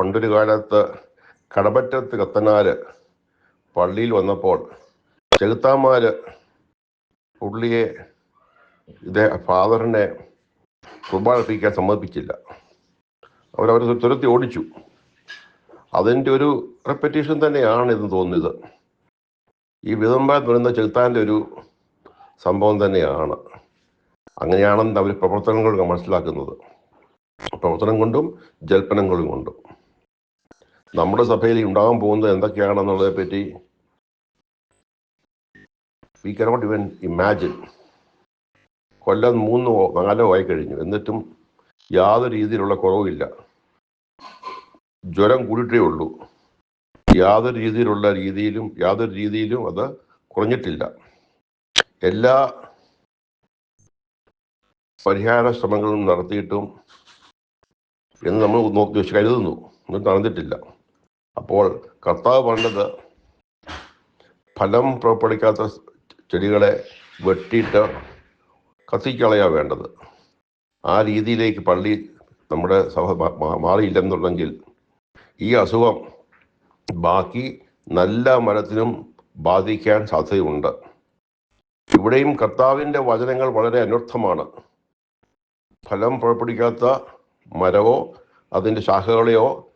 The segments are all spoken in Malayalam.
പണ്ടൊരു കാലത്ത് കടപ്പറ്റത്ത് കത്തനാര് പള്ളിയിൽ വന്നപ്പോൾ ചെകുത്താമാർ പുള്ളിയെ ഇതേ ഫാദറിനെ കുർബാനിപ്പിക്കാൻ സമ്മതിപ്പിച്ചില്ല. അവരവരെ തുരത്തി ഓടിച്ചു. അതിന്റെ ഒരു റെപ്പറ്റീഷൻ തന്നെയാണ് ഇതെന്ന് തോന്നിയത് ഈ വിതമ്പാൻ വരുന്ന ചെകുത്താന്റെ ഒരു സംഭവം തന്നെയാണ്. അങ്ങനെയാണെന്ന് അവർ പ്രവർത്തനങ്ങൾ മനസ്സിലാക്കുന്നത്. പ്രവർത്തനം കൊണ്ടും ജൽപ്പനങ്ങളും കൊണ്ടും. നമ്മുടെ സഭയിൽ ഉണ്ടാകാൻ പോകുന്നത് എന്തൊക്കെയാണെന്നുള്ളതെ പറ്റി വി കനോട്ട് ഇവൻ ഇമാജിൻ കൊല്ലം മൂന്നോ നാലോ ആയി കഴിഞ്ഞു. എന്നിട്ടും യാതൊരു രീതിയിലുള്ള കുറവില്ല ജ്വരം കൂടിയിട്ടേ ഉള്ളൂ. യാതൊരു രീതിയിലുള്ള രീതിയിലും യാതൊരു രീതിയിലും അത് കുറഞ്ഞിട്ടില്ല. എല്ലാ പരിഹാര ശ്രമങ്ങളും നടത്തിയിട്ടും എന്ന് നമ്മൾ നോക്കി കരുതുന്നു. എന്നിട്ട് നടന്നിട്ടില്ല. അപ്പോൾ കർത്താവ് പറഞ്ഞത് ഫലം പുറപ്പെടുവിക്കാത്ത ചെടികളെ വെട്ടിയിട്ട് കത്തിക്കളയാ വേണ്ടത്. ആ രീതിയിലേക്ക് പള്ളി നമ്മുടെ സഭ മാറിയില്ലെന്നുണ്ടെങ്കിൽ ഈ അസുഖം ബാക്കി നല്ല മരത്തിനും ബാധിക്കാൻ സാധ്യതയുണ്ട്. ഇവിടെയും കർത്താവിന്റെ വചനങ്ങൾ വളരെ അനർത്ഥമാണ്. ഫലം പുറപ്പെടുവിക്കാത്ത മരവോ അതിന്റെ ശാഖകളെയോ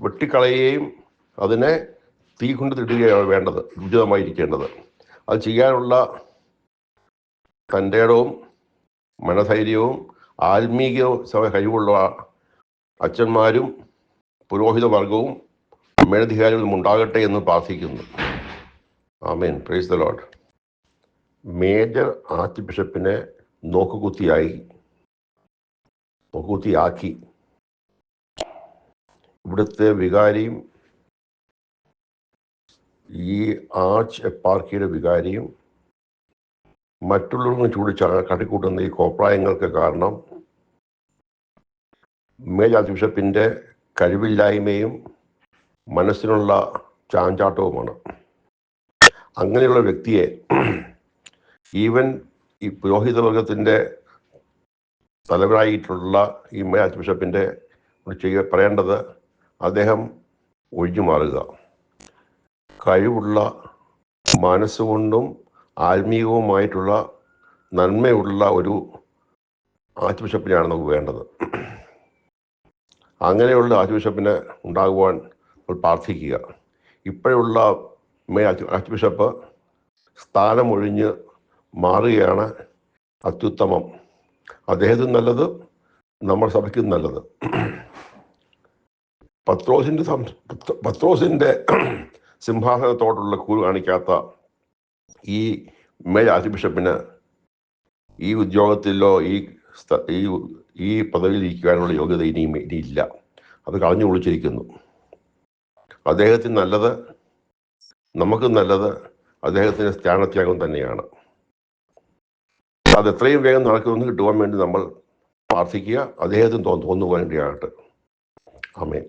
വെട്ടിക്കളയുകയും അതിനെ തീ കൊണ്ട് തിടുകയാണ് വേണ്ടത് ഉചിതമായിരിക്കേണ്ടത്. അത് ചെയ്യാനുള്ള തന്റെ ഇടവും മനധൈര്യവും ആത്മീക കഴിവുള്ള അച്ഛന്മാരും പുരോഹിത വർഗവും മേലധികാരികളും ഉണ്ടാകട്ടെ എന്ന് പ്രാർത്ഥിക്കുന്നു. ആമേൻ. Praise the Lord major arch ബിഷപ്പിനെ നോക്കുകുത്തിയായി നോക്കുകുത്തിയാക്കി ഇവിടുത്തെ വികാരിയും ഈ ആർച്ച് എപ്പാർക്കിയുടെ വികാരിയും മറ്റുള്ളവർക്ക് ചൂടി കട്ടിക്കൂട്ടുന്ന ഈ കോപ്രായങ്ങൾക്ക് കാരണം മേജർ ആർച്ച് കഴിവില്ലായ്മയും മനസ്സിനുള്ള ചാഞ്ചാട്ടവുമാണ്. അങ്ങനെയുള്ള വ്യക്തിയെ ഈവൻ ഈ പുരോഹിതവർഗത്തിന്റെ തലവനായിട്ടുള്ള ഈ മേജ് ആർച്ച് ബിഷപ്പിന്റെ ചെയ്യ പറയേണ്ടത് അദ്ദേഹം ഒഴിഞ്ഞു മാറുക. കഴിവുള്ള മനസ്സുകൊണ്ടും ആത്മീയവുമായിട്ടുള്ള നന്മയുള്ള ഒരു ആർച്ച് ബിഷപ്പിനെയാണ് നമുക്ക് വേണ്ടത്. അങ്ങനെയുള്ള ആർച്ച് ബിഷപ്പിന് ഉണ്ടാകുവാൻ നമ്മൾ പ്രാർത്ഥിക്കുക. ഇപ്പോഴുള്ള മേ ആർച്ച് സ്ഥാനം സ്ഥാനമൊഴിഞ്ഞ് മാറുകയാണ് അത്യുത്തമം. അദ്ദേഹത്തിന് നല്ലത് നമ്മുടെ സഭയ്ക്കും നല്ലത്. പത്രോസിന്റെ സം- സിംഹാസനത്തോടുള്ള കൂറ് കാണിക്കാത്ത ഈ മേൽ ആർച്ച്ബിഷപ്പിന് ഈ ഉദ്യോഗത്തിലോ ഈ ഈ ഈ പദവിയിൽ ഇരിക്കുവാനുള്ള യോഗ്യത ഇനിയും ഇനിയില്ല അത് കളഞ്ഞു കുളിച്ചിരിക്കുന്നു അദ്ദേഹത്തിന് നല്ലത് നമുക്ക് നല്ലത് അദ്ദേഹത്തിന് സ്ഥാനത്യാഗം തന്നെയാണ്. അത് എത്രയും വേഗം നടക്കുമെന്ന് കിട്ടുവാൻ വേണ്ടി നമ്മൾ പ്രാർത്ഥിക്കുക. അദ്ദേഹത്തിന് തോന്നു തോന്നുവാൻ വേണ്ടിയാകട്ടെ. ആമേൻ.